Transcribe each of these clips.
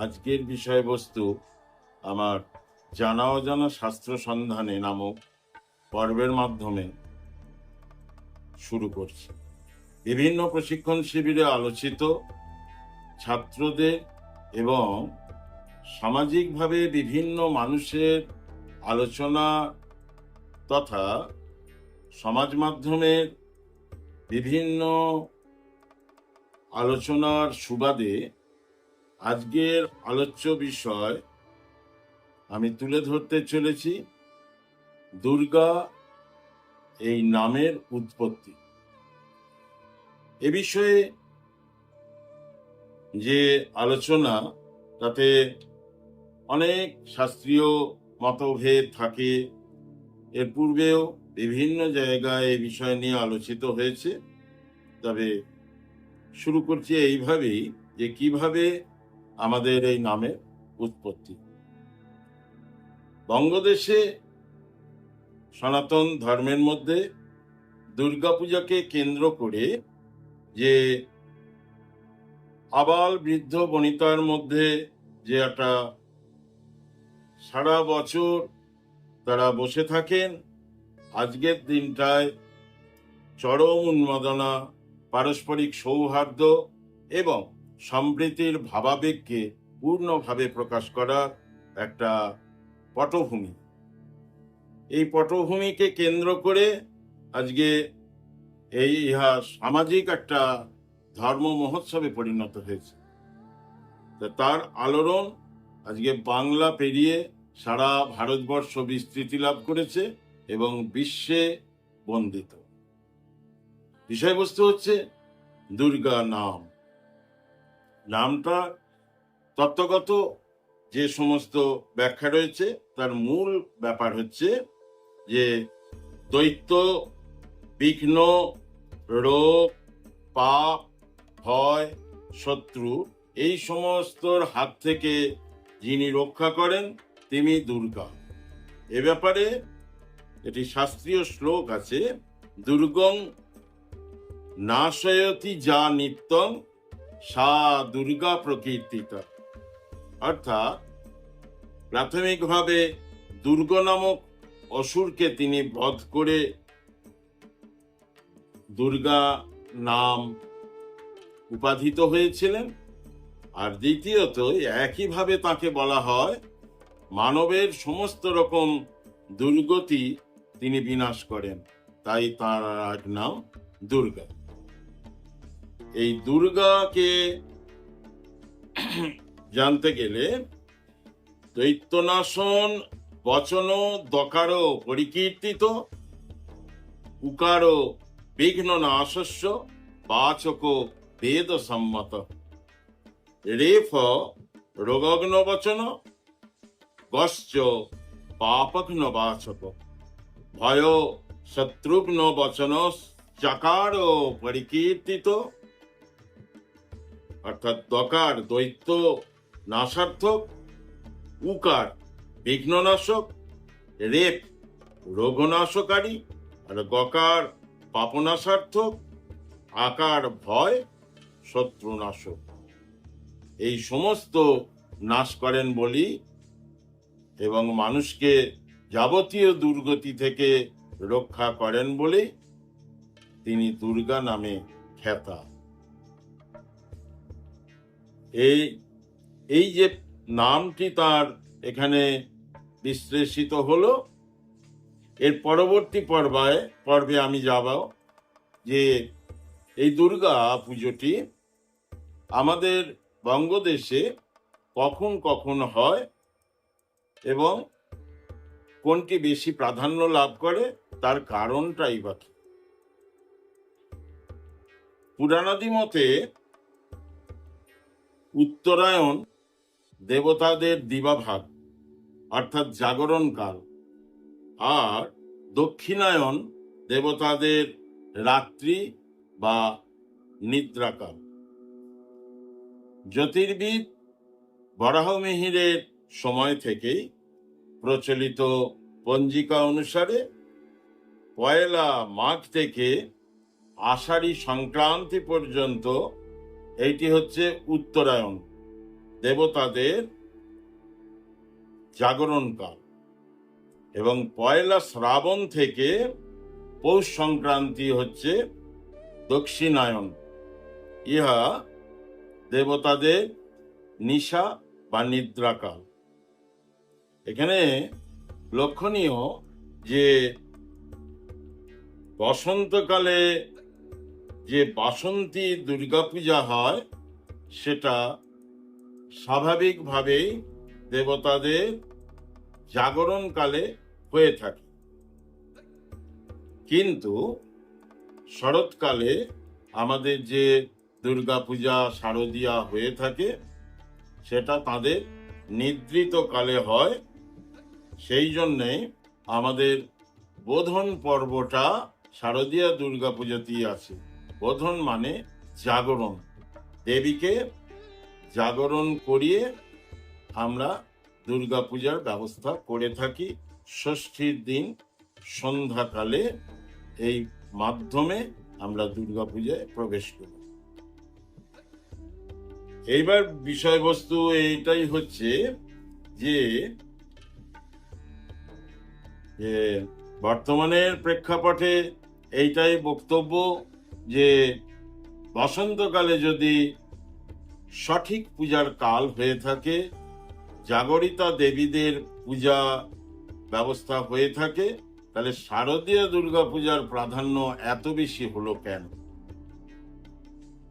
আজকের বিষয়বস্তু আমার জানা অজানা শাস্ত্র সন্ধানে নামক পর্বের মাধ্যমে শুরু করছি। বিভিন্ন প্রশিক্ষণ শিবিরে আলোচিত ছাত্রদের এবং সামাজিকভাবে বিভিন্ন মানুষের আলোচনা তথা সমাজ মাধ্যমের বিভিন্ন আলোচনার সুবাদে আজকের আলোচ্য বিষয় আমি তুলে ধরতে চলেছি দুর্গা এই নামের উৎপত্তি। এ বিষয়ে যে আলোচনা, তাতে অনেক শাস্ত্রীয় মতভেদ থাকে। এর পূর্বেও বিভিন্ন জায়গায় এই বিষয় নিয়ে আলোচিত হয়েছে। তবে শুরু করছি এইভাবেই যে কীভাবে আমাদের এই নামের উৎপত্তি। বঙ্গদেশে সনাতন ধর্মের মধ্যে দুর্গাপূজাকে কেন্দ্র করে যে আবাল বৃদ্ধ বনিতার মধ্যে যে একটা সারা বছর তারা বসে থাকেন, আজকের দিনটায় চরম উন্মাদনা, পারস্পরিক সৌহার্দ্য এবং সম্প্রীতির ভাবাবেগকে পূর্ণভাবে প্রকাশ করা একটা পটভূমি। এই পটভূমিকে কেন্দ্র করে আজকে এই ইহা সামাজিক একটা ধর্ম মহোৎসবে পরিণত হয়েছে। তার আলোড়ন আজকে বাংলা পেরিয়ে সারা ভারতবর্ষ বিস্তৃতি লাভ করেছে এবং বিশ্বে বন্দিত। বিষয়বস্তু হচ্ছে দুর্গা নাম। নামটা তত্ত্বগত যে সমস্ত ব্যাখ্যা রয়েছে, তার মূল ব্যাপার হচ্ছে যে দৈত্য, বিঘ্ন, রোগ, পাপ, ভয়, শত্রু, এই সমস্তর হাত থেকে যিনি রক্ষা করেন, তিনি দুর্গা। এ ব্যাপারে এটি শাস্ত্রীয় শ্লোক আছে, দুর্গং নাশয়তি যা নিত্যং সা দুর্গা প্রকীর্তিতা। অর্থাৎ প্রাথমিকভাবে দুর্গ নামক অসুরকে তিনি বধ করে দুর্গা নাম উপাধিত হয়েছিলেন। আর দ্বিতীয়ত একইভাবে তাকে বলা হয়, মানবের সমস্ত রকম দুর্গতি তিনি বিনাশ করেন। তাই তার এক নাম দুর্গা। এই দুর্গাকে জানতে গেলে দৈত্যনাশন বচন, দকার, পরিকীর্তিত, উকার, বিঘ্ন নাশস্য, বাচক, বেদ সম্মত। রেফ, রোগগ্ন বচন, গশ্চ, পাপঘ্ন বাচক। ভয়, শত্রুঘ্ন বচন, চাকার, পরিকীর্তিত অর্থাৎ দকার, দৈত্য, নাশার্থক, উকার, বিঘ্ননাশক, রেপ, রোগনাশকারী, আর গকার, পাপনাশার্থক, আকার, ভয়, শত্রুনাশক। এই সমস্ত নাশ করেন বলি এবং মানুষকে যাবতীয় দুর্গতি থেকে রক্ষা করেন বলে তিনি দুর্গা নামে খ্যাতা। এই এই যে নামটি তার এখানে বিশ্লেষিত হলো, এর পরবর্তী পর্বায়, পর্বে আমি যাব যে এই দুর্গা পুজোটি আমাদের বঙ্গদেশে কখন কখন হয় এবং কোনটি বেশি প্রাধান্য লাভ করে, তার কারণটাই বা কি? পুরাণাদি মতে উত্তরায়ণ দেবতাদের দিবাভাগ, অর্থাৎ জাগরণ কাল। আর দক্ষিণায়ন দেবতাদের রাত্রি বা নিদ্রাকাল। জ্যোতির্বিদ বরাহমিহিরের সময় থেকেই প্রচলিত পঞ্জিকা অনুসারে পয়লা মাঘ থেকে আষাঢ়ী সংক্রান্তি পর্যন্ত এইটি হচ্ছে উত্তরায়ণ। দেবতাদের জাগরণ কাল। এবং পয়লা শ্রাবণ থেকে পৌষ সংক্রান্তি হচ্ছে দক্ষিণায়ন ইহা দেবতাদের নিশা বা নিদ্রাকাল এখানে লক্ষণীয় যে বসন্তকালে যে বাসন্তী দুর্গাপূজা হয়, সেটা স্বাভাবিকভাবেই দেবতাদের জাগরণকালে হয়ে থাকে। কিন্তু শরৎকালে আমাদের যে দুর্গাপূজা শারদীয়া হয়ে থাকে, সেটা তাদের নিদ্রিত কালে হয়। সেই জন্যে আমাদের বোধন পর্বটা শারদীয়া দুর্গাপূজাতেই আছে। বোধন মানে জাগরণ। দেবীকে জাগরণ করিয়ে আমরা দুর্গাপূজার ব্যবস্থা করে থাকি। ষষ্ঠীর দিন সন্ধ্যাকালে এই মাধ্যমে আমরা দুর্গাপূজায় প্রবেশ করি। এইবার বিষয়বস্তু এইটাই হচ্ছে যে যে বর্তমানের প্রেক্ষাপটে এইটাই বক্তব্য যে বসন্তকালে যদি সঠিক পূজার কাল হয়ে থাকে, জাগরিতা দেবীদের পূজা ব্যবস্থা হয়ে থাকে, তাহলে শারদীয় দুর্গা পূজার প্রাধান্য এত বেশি হলো কেন?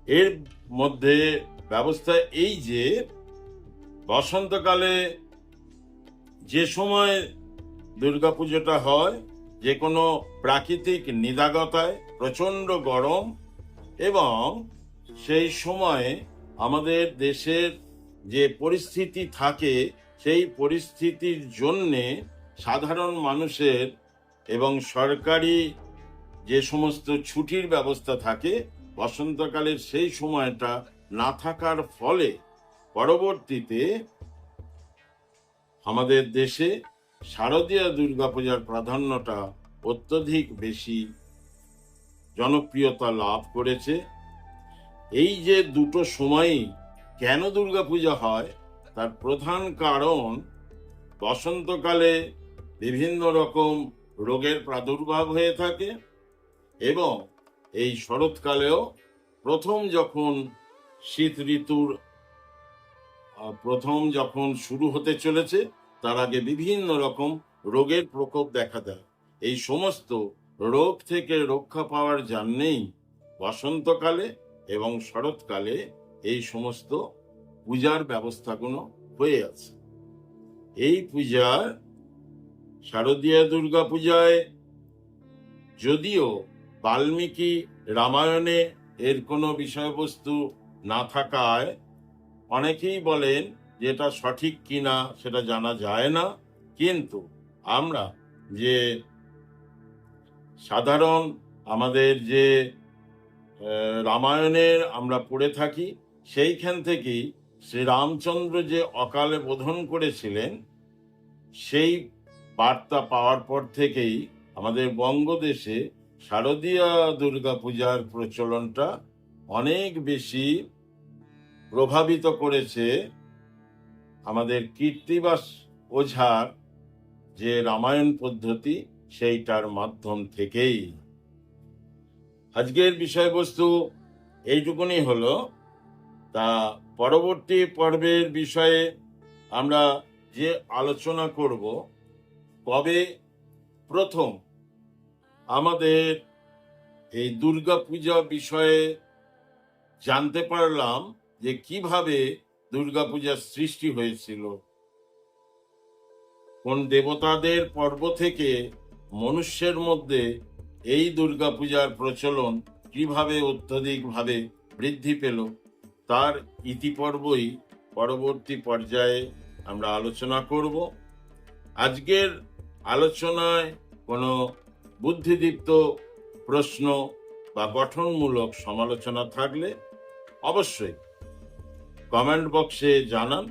এর মধ্যে ব্যবস্থা এই যে, বসন্তকালে যে সময় দুর্গাপুজোটা হয়, যে কোনো প্রাকৃতিক নিদাগতায় প্রচণ্ড গরম এবং সেই সময়ে আমাদের দেশের যে পরিস্থিতি থাকে, সেই পরিস্থিতির জন্যে সাধারণ মানুষের এবং সরকারি যে সমস্ত ছুটির ব্যবস্থা থাকে, বসন্তকালের সেই সময়টা না থাকার ফলে পরবর্তীতে আমাদের দেশে শারদীয় দুর্গাপূজার প্রাধান্যটা অত্যধিক বেশি জনপ্রিয়তা লাভ করেছে। এই যে দুটো সময়ই কেন দুর্গাপূজা হয়, তার প্রধান কারণ বসন্তকালে বিভিন্ন রকম রোগের প্রাদুর্ভাব হয়ে থাকে এবং এই শরৎকালেও প্রথম যখন শীত ঋতুর প্রথম যখন শুরু হতে চলেছে, তার আগে বিভিন্ন রকম রোগের প্রকোপ দেখা দেয়। এই সমস্ত রোগ থেকে রক্ষা পাওয়ার জন্যেই বসন্তকালে এবং শরৎকালে এই সমস্ত পূজার ব্যবস্থাগুলো হয়ে আছে। এই পূজার শারদীয় দুর্গা পূজায় যদিও বাল্মীকি রামায়ণে এর কোনো বিষয়বস্তু না থাকায় অনেকেই বলেন যে এটা সঠিক কিনা সেটা জানা যায় না। কিন্তু আমরা যে সাধারণ আমাদের যে রামায়ণের আমরা পড়ে থাকি, সেইখান থেকেই শ্রীরামচন্দ্র যে অকালে বোধন করেছিলেন, সেই বার্তা পাওয়ার পর থেকেই আমাদের বঙ্গদেশে শারদীয় দুর্গা পূজার প্রচলনটা অনেক বেশি প্রভাবিত করেছে আমাদের কীর্তিবাস ওঝার যে রামায়ণ পদ্ধতি সেইটার মাধ্যম থেকেই। আজকের বিষয়বস্তু এইটুকুনি হলো, তা পরবর্তী পর্বের বিষয়ে আমরা যে আলোচনা করব, কবে প্রথম আমাদের এই দুর্গা পূজা বিষয়ে জানতে পারলাম যে কীভাবে দুর্গাপূজার সৃষ্টি হয়েছিল। কোন দেবতাদের পর্ব থেকে মনুষ্যের মধ্যে এই দুর্গাপূজার প্রচলন কীভাবে অত্যধিকভাবে বৃদ্ধি পেল, তার ইতিপর্বই পরবর্তী পর্যায়ে আমরা আলোচনা করব। আজকের আলোচনায় কোনো বুদ্ধিদীপ্ত প্রশ্ন বা গঠনমূলক সমালোচনা থাকলে অবশ্যই কমেন্ট বক্সে জানান।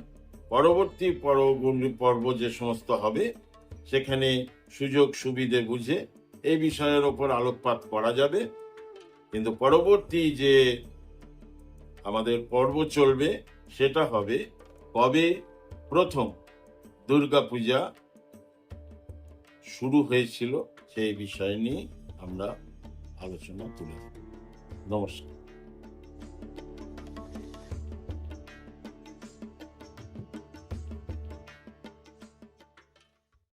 পরবর্তী পর্বগুলি পর্ব যে সমস্ত হবে সেখানে সুযোগ সুবিধে বুঝে এই বিষয়ের ওপর আলোকপাত করা যাবে। কিন্তু পরবর্তী যে আমাদের পর্ব চলবে, সেটা হবে কবে প্রথম দুর্গাপূজা শুরু হয়েছিল সেই বিষয় নিয়ে আমরা আলোচনা তুলে নমস্কার।